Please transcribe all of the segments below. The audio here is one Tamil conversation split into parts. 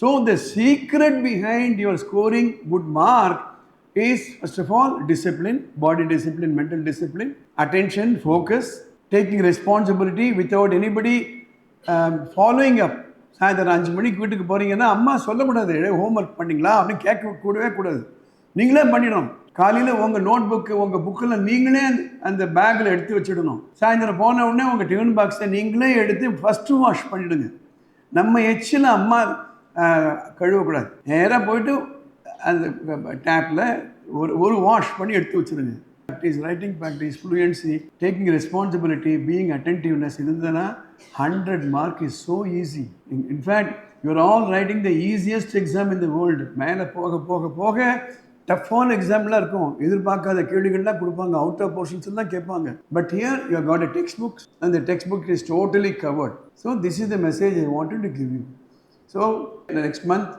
So the secret behind your scoring good mark is first of all discipline body discipline mental discipline attention focus taking responsibility without anybody following up சாயந்தரம் அஞ்சு மணிக்கு வீட்டுக்கு போகிறீங்கன்னா அம்மா சொல்லக்கூடாது ஹோம்ஒர்க் பண்ணிங்களா? அப்படின்னு கேட்க கூடவே கூடாது. நீங்களே பண்ணிடணும். காலையில் உங்கள் நோட் புக்கு உங்கள் புக்கில் நீங்களே அந்த- அந்த பேக்கில் எடுத்து வச்சிடணும். சாயந்தரம் போன உடனே உங்கள் டிஃபன் பாக்ஸை நீங்களே எடுத்து ஃபஸ்ட்டு வாஷ் பண்ணிவிடுங்க நம்ம எச்சில் அம்மா கழுவக்கூடாது. நேராக போயிட்டு அந்த டேப்பில் ஒரு ஒரு வாஷ் பண்ணி எடுத்து வச்சிருங்க. Practice writing practice fluency taking responsibility being attentiveness இருந்ததுன்னா hundred mark is so easy in fact you are all writing the easiest exam in the world மேலே போக போக போக டஃப்பான எக்ஸாம்லாம் இருக்கும். எதிர்பார்க்காத கேள்விகள்லாம் கொடுப்பாங்க. அவுட் ஆஃப் போர்ஷன்ஸ் எல்லாம் கேட்பாங்க. But here you got a text books அந்த text book is totally covered so this is the message I wanted to give you so next month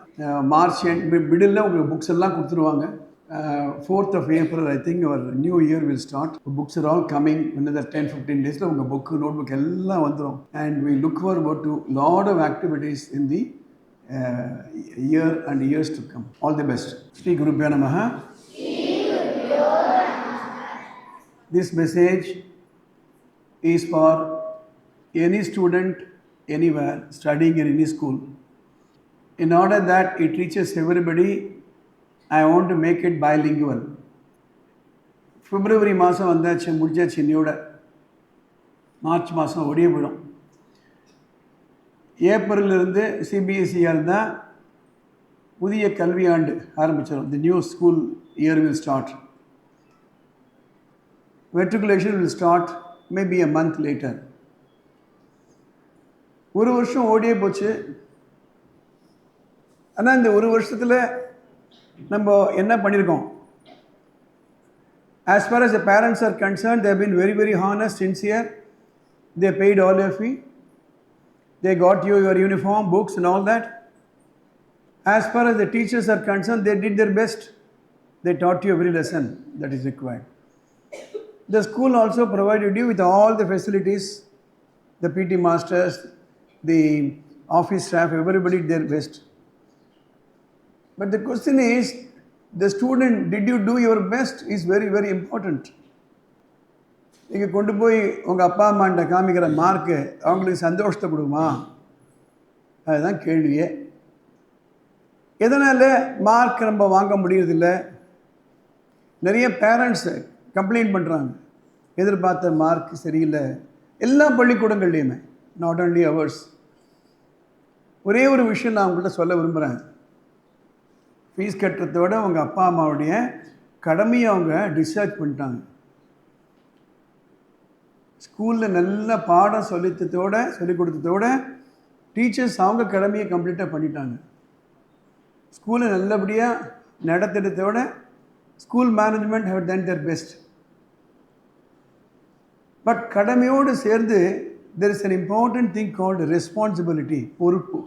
March end middle உங்களுக்கு புக்ஸ் எல்லாம் கொடுத்துருவாங்க. Fourth of April I think our new year will start books are all coming in another ten fifteen டேஸில் உங்கள் புக்கு நோட் புக் எல்லாம் வந்துடும் and we look forward to lot of activities in the year and years to come all the best Sri குருபியா நமக this message is for any student anywhere studying in any school. In order that it reaches everybody, I want to make it bilingual. பிப்ரவரி மாதம் வந்தாச்சு முடிஞ்சாச்சு என்னையோட மார்ச் மாதம் ஒடிய போயிடும். ஏப்ரல்லிருந்து சிபிஎஸ்சியாக இருந்தால் புதிய கல்வியாண்டு ஆரம்பிச்சிடும். The new school year will start matriculation will start maybe a month later ஒரு வருஷம் ஓடியே போச்சு. ஆனால் இந்த ஒரு வருஷத்தில் நம்ம என்ன பண்ணியிருக்கோம் as far as the parents are concerned they have been very very honest sincere they paid all your fee they got you your uniform books and all that as far as the teachers are concerned they did their best they taught you every lesson that is required the school also provided you with all the facilities, the PT masters, the office staff, everybody did their best. But the question is, the student, did you do your best is very, very important. நீங்கள் கொண்டு போய் உங்கள் அப்பா அம்மாண்ட காமிக்கிற மார்க்கு அவங்களுக்கு சந்தோஷத்தை கொடுக்குமா? அதுதான் கேள்வியே. எதனால் மார்க் நம்ம வாங்க முடியறதில்ல? நிறைய பேரண்ட்ஸு கம்ப்ளைண்ட் பண்ணுறாங்க எதிர்பார்த்த மார்க் சரியில்லை. எல்லா பள்ளிக்கூடங்கள்லையுமே நாட் ஓன்லி அவர்ஸ் ஒரே ஒரு விஷயம் நான் உங்கள்கிட்ட சொல்ல விரும்புகிறேன் ஃபீஸ் கட்டுறதை விட உங்கள் அப்பா அம்மாவுடைய கடமையை அவங்க டிஸ்சார்ஜ் பண்ணிட்டாங்க. ஸ்கூலில் நல்ல பாடம் சொல்லித்தோட சொல்லிக் கொடுத்ததோட டீச்சர்ஸ் அவங்க கடமையை கம்ப்ளீட்டாக பண்ணிட்டாங்க. ஸ்கூலை நல்லபடியாக நடத்திட்டதோட school management have done their best but கடமையோடு சேர்ந்து there is an important thing called responsibility பொறுப்பு.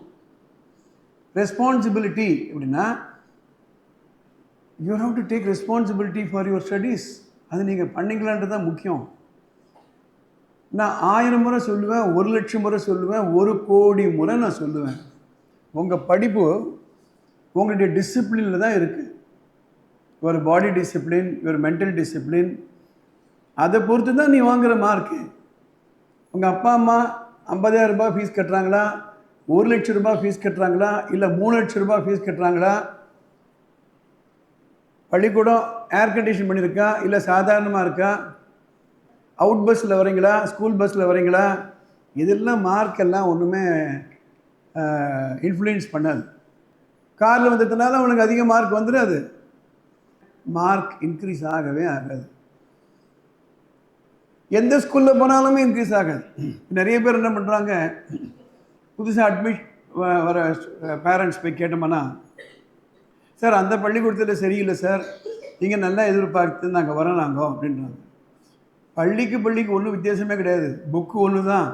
ரெஸ்பான்சிபிலிட்டி அப்படின்னா you have to take responsibility for your studies அது நீங்கள் பண்ணீங்களான்றது தான் முக்கியம். நான் ஆயிரம் முறை சொல்லுவேன் ஒரு லட்சம் முறை சொல்லுவேன் ஒரு கோடி முறை நான் சொல்லுவேன். உங்கள் படிப்பு உங்களுடைய டிசிப்ளினில் தான் இருக்குது ஒரு பாடி டிசிப்ளின் ஒரு மென்டல் டிசிப்ளின் அதை பொறுத்து தான் நீ வாங்குகிற மார்க்கு உங்கள் அப்பா அம்மா ஐம்பதாயிரம் ரூபாய் ஃபீஸ் கட்டுறாங்களா? ஒரு லட்ச ரூபாய் ஃபீஸ் கட்டுறாங்களா? இல்லை மூணு லட்ச ரூபாய் ஃபீஸ் கட்டுறாங்களா? பள்ளிக்கூடம் ஏர் கண்டிஷன் பண்ணியிருக்கா? இல்லை சாதாரணமாக இருக்கா? அவுட் பஸ்ஸில் வரீங்களா ஸ்கூல் பஸ்ஸில் வரீங்களா இதெல்லாம் மார்க் எல்லாம் ஒன்றுமே இன்ஃப்ளூயன்ஸ் பண்ணாது. காரில் வந்ததுனால அவனுக்கு அதிக மார்க் வந்துடாது மார்க் இன்க்ரீஸ் ஆகவே ஆகாது. எந்த ஸ்கூலில் போனாலுமே இன்க்ரீஸ் ஆகாது. நிறைய பேர் என்ன பண்ணுறாங்க புதுசாக அட்மிட் வர பேரண்ட்ஸ் போய் கேட்டோம்னா சார் அந்த பள்ளிக்கூடத்தில் சரியில்லை சார். நீங்கள் நல்லா எதிர்பார்த்து நாங்கள் வரோம் நாங்கள் அப்படின்றாங்க. பள்ளிக்கு பள்ளிக்கு ஒன்றும் வித்தியாசமே கிடையாது. புக்கு ஒன்று தான்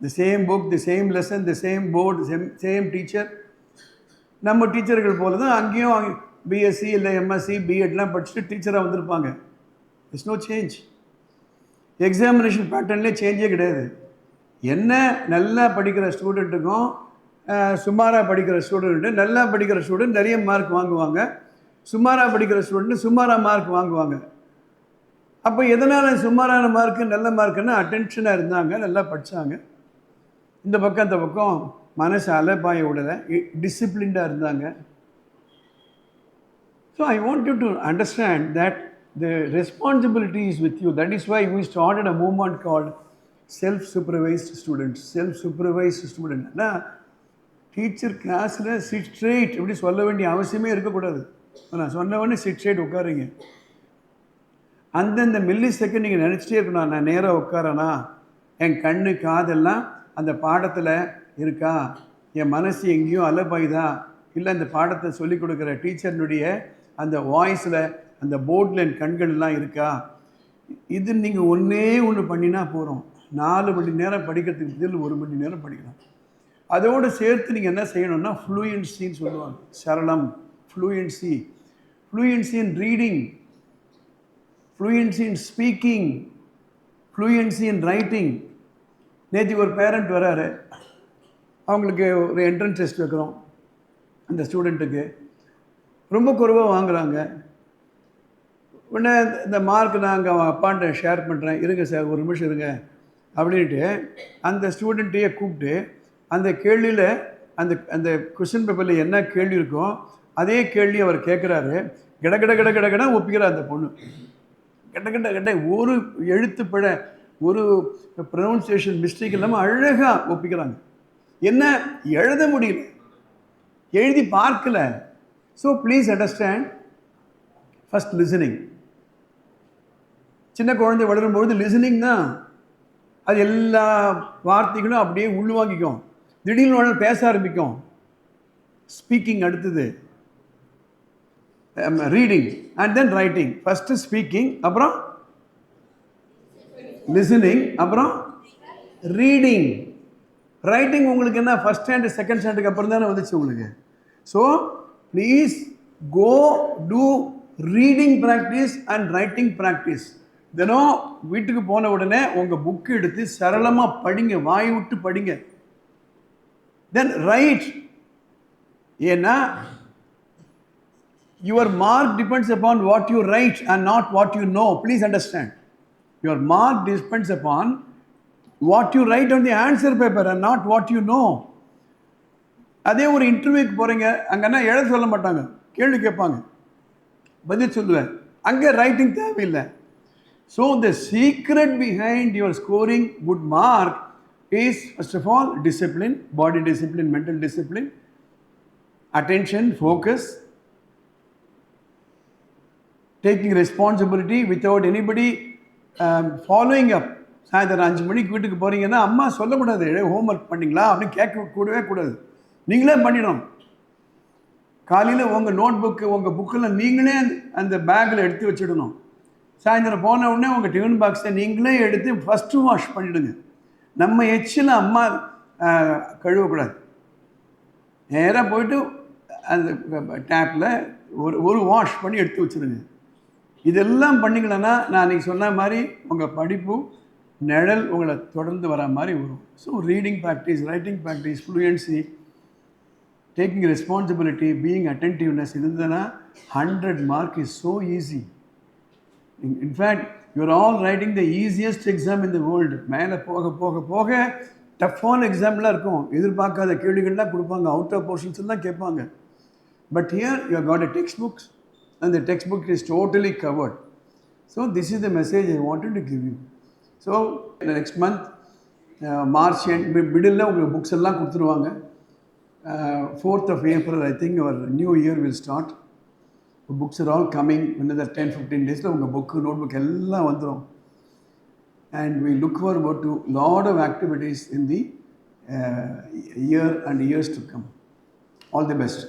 the same book the same lesson the same board same same teacher நம்ம டீச்சர்கள் போல தான் அங்கேயும் பிஎஸ்சி இல்லை எம்எஸ்சி பிஎட்லாம் படிச்சுட்டு டீச்சராக வந்திருப்பாங்க. இட்ஸ் நோ சேஞ்ச் எக்ஸாமினேஷன் பேட்டர்ன்லேயே சேஞ்சே கிடையாது. என்ன நல்லா படிக்கிற ஸ்டூடெண்ட்டுக்கும் சுமாராக படிக்கிற ஸ்டூடெண்ட்டு நல்லா படிக்கிற ஸ்டூடெண்ட் நிறைய மார்க் வாங்குவாங்க. சுமாராக படிக்கிற ஸ்டூடெண்ட்டு சுமாராக மார்க் வாங்குவாங்க. அப்போ எதனால் சுமாரான மார்க்கு நல்ல மார்க்குன்னா அட்டென்ஷனாக இருந்தாங்க நல்லா படித்தாங்க இந்த பக்கம் இந்த பக்கம் மனசு அலைப்பாய விடலை டிசிப்ளின்டாக இருந்தாங்க. So I want you to understand that the responsibility is with you that is why we started a movement called self supervised students self supervised ஸ்டூடெண்ட்னா teacher கிளாஸில் சிட் ஸ்ட்ரெயிட் இப்படி சொல்ல வேண்டிய அவசியமே இருக்கக்கூடாது. நான் சொன்னவொடனே சிட் ஸ்ட்ரெயிட் உட்காருங்க. அந்தந்த மில்லி செகண்ட் நீங்கள் நினச்சிட்டே இருக்கணும். நான் நேராக உட்காரனா? என் கண்ணு காதெல்லாம் அந்த பாடத்தில் இருக்கா? என் மனசு எங்கேயும் அலபாயுதா? இல்லை அந்த பாடத்தை சொல்லிக் கொடுக்குற டீச்சர்னுடைய அந்த வாய்ஸில் அந்த போர்டில் என் கண்கள்லாம் இருக்கா? இது நீங்கள் ஒன்றே ஒன்று பண்ணினா போகிறோம் நாலு மணி நேரம் படிக்கிறதுக்கு பதில் ஒரு மணி நேரம் படிக்கலாம். அதோடு சேர்த்து நீங்கள் என்ன செய்யணும்னா ஃப்ளூயன்சின்னு சொல்லுவாங்க. சரளம் fluency fluency in reading fluency in speaking fluency in writing நேற்று ஒரு பேரண்ட் வராரு. அவங்களுக்கு ஒரு என்ட்ரன்ஸ் டெஸ்ட் வைக்கிறோம். அந்த ஸ்டூடெண்ட்டுக்கு ரொம்ப குறைவாக வாங்குகிறாங்க உடனே இந்த மார்க் நான் அங்கே அவன் அப்பான்ட்ட ஷேர் பண்ணுறேன் இருங்க சார் ஒரு நிமிஷம் இருங்க. அப்படின்ட்டு அந்த ஸ்டூடெண்ட்டையே கூப்பிட்டு அந்த கேள்வியில் அந்த அந்த கொஷின் பேப்பரில் என்ன கேள்வி இருக்கோ அதே கேள்வி அவர் கேட்குறாரு. கிட கிட கிட கிட கிட ஒப்பிக்கிறார் அந்த பொண்ணு. கிட்ட கிட்ட கிட்ட ஒரு எழுத்து பிழ ஒரு ப்ரொனவுன்சியேஷன் மிஸ்டேக் இல்லாமல் அழகாக ஒப்பிக்கிறாங்க. என்ன? எழுத முடியல. எழுதி பார்க்கல. So please understand first listening சின்ன குழந்தை வளரும்பொழுது லிசனிங் தான். அது எல்லா வார்த்தைகளும் அப்படியே உள்வாங்கிக்கும். திடீர்னு உடனே பேச ஆரம்பிக்கும். ஸ்பீக்கிங் அடுத்தது. Reading and then writing first speaking அப்புறம் லிசனிங் அப்புறம் ரீடிங் ரைட்டிங் உங்களுக்கு என்ன? ஃபஸ்ட் ஸ்டாண்டர்ட் செகண்ட் ஸ்டாண்டர்டுக்கு அப்புறம் தானே வந்துச்சு உங்களுக்கு. So please go to reading practice and writing practice தினம் வீட்டுக்கு போன உடனே உங்கள் புக்கு எடுத்து சரளமாக படிங்க வாய் விட்டு படிங்க. தென் ரைட் ஏன்னா your mark depends upon what you write and not what you know please understand your mark depends upon what you write on the answer paper and not what you know அதே ஒரு இன்டர்வியூக்கு போகிறீங்க அங்கன்னா எழுத சொல்ல மாட்டாங்க? கேள்வி கேட்பாங்க. பதில் சொல்லுவேன். அங்கே ரைட்டிங் தேவையில்லை. So the secret behind your scoring good mark is first of all discipline body discipline mental discipline attention focus taking responsibility without anybody following up சாயந்தரம் அஞ்சு மணிக்கு வீட்டுக்கு போகிறீங்கன்னா அம்மா சொல்லக்கூடாது ஹோம்ஒர்க் பண்ணிங்களா? அப்படின்னு கேட்க கூடவே கூடாது. நீங்களே பண்ணிடணும். காலையில் உங்கள் நோட் புக்கு உங்கள் புக்கில் நீங்களே அந்த பேக்கில் எடுத்து வச்சிடணும். சாயந்தரம் போன உடனே உங்கள் டிஃபன் பாக்ஸை நீங்களே எடுத்து ஃபஸ்ட்டு வாஷ் பண்ணிவிடுங்க நம்ம எச்சில் அம்மா கழுவக்கூடாது. நேராக போயிட்டு அந்த டேப்பில் ஒரு ஒரு வாஷ் பண்ணி எடுத்து வச்சுருங்க. இதெல்லாம் பண்ணிங்கன்னா நான் அன்றைக்கி சொன்ன மாதிரி உங்கள் படிப்பு நிழல் உங்களை தொடர்ந்து வர மாதிரி வரும். So reading practice writing practice fluency taking responsibility being attentiveness இருந்ததுன்னா hundred mark is so easy in fact you are all writing the easiest exam in the world மேலே போக போக போக டஃப்பான எக்ஸாம்லாம் இருக்கும். எதிர்பார்க்காத கேள்விகள்லாம் கொடுப்பாங்க. அவுட் ஆஃப் போர்ஷன்ஸ் எல்லாம் கேட்பாங்க. But here you got a text books அந்த text book is totally covered so this is the message I wanted to give you. So next month uh, March end, middle உங்களுக்கு புக்ஸ் எல்லாம் கொடுத்துருவாங்க. Fourth of April I think our new year will start books are all coming in another ten fifteen டேஸில் உங்கள் புக்கு நோட் புக் எல்லாம் வந்துடும் and we look for forward to lot of activities in the year and years to come all the best